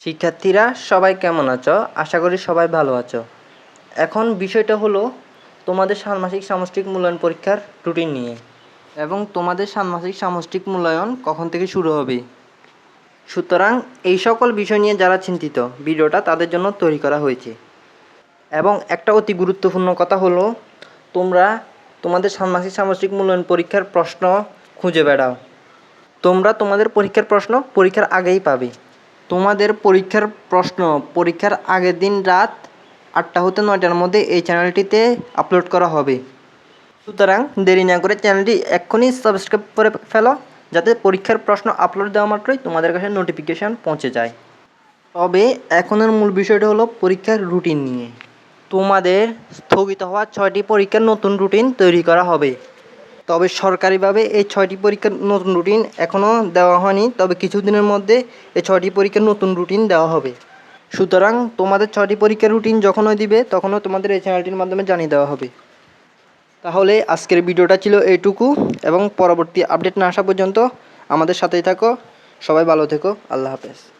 শিক্ষার্থীরা, সবাই কেমন আছো? আশা করি সবাই ভালো আছো। এখন বিষয়টা হলো তোমাদের ষান্মাসিক সামষ্টিক মূল্যায়ন পরীক্ষার রুটিন নিয়ে। এবং তোমাদের ষান্মাসিক সামষ্টিক মূল্যায়ন কখন থেকে শুরু হবে? সুতরাং এই সকল বিষয় নিয়ে যারা চিন্তিত, ভিডিওটা তাদের জন্য তৈরি করা হয়েছে। এবং একটা অতি গুরুত্বপূর্ণ কথা হলো, তোমরা তোমাদের ষান্মাসিক সামষ্টিক মূল্যায়ন পরীক্ষার প্রশ্ন খুঁজে বেড়াও। তোমরা তোমাদের পরীক্ষার প্রশ্ন পরীক্ষার আগেই পাবে। তোমাদের পরীক্ষার প্রশ্ন। পরীক্ষার আগের দিন রাত আটটা হতে নয়টার মধ্যে এই চ্যানেলটিতে আপলোড করা হবে। সুতরাং দেরি না করে চ্যানেলটি এক্ষুনি সাবস্ক্রাইব করে ফেলো, যাতে পরীক্ষার প্রশ্ন আপলোড দেওয়া মাত্রই তোমাদের কাছে নোটিফিকেশান পৌঁছে যায়। তবে এখনের মূল বিষয়টা হলো পরীক্ষার রুটিন নিয়ে। তোমাদের স্থগিত হওয়া ছয়টি পরীক্ষার নতুন রুটিন তৈরি করা হবে। তবে সরকারিভাবে এই ছয়টি পরীক্ষার নতুন রুটিন এখনও দেওয়া হয়নি। তবে কিছুদিনের মধ্যে এই ছয়টি পরীক্ষার নতুন রুটিন দেওয়া হবে। সুতরাং তোমাদের ছয়টি পরীক্ষার রুটিন যখনই দিবে, তখনও তোমাদের এই চ্যানেলটির মাধ্যমে জানিয়ে দেওয়া হবে। তাহলে আজকের ভিডিওটা ছিল এইটুকু এবং পরবর্তী আপডেট না আসা পর্যন্ত আমাদের সাথেই থাকো। সবাই ভালো থেকো। আল্লাহ হাফেজ।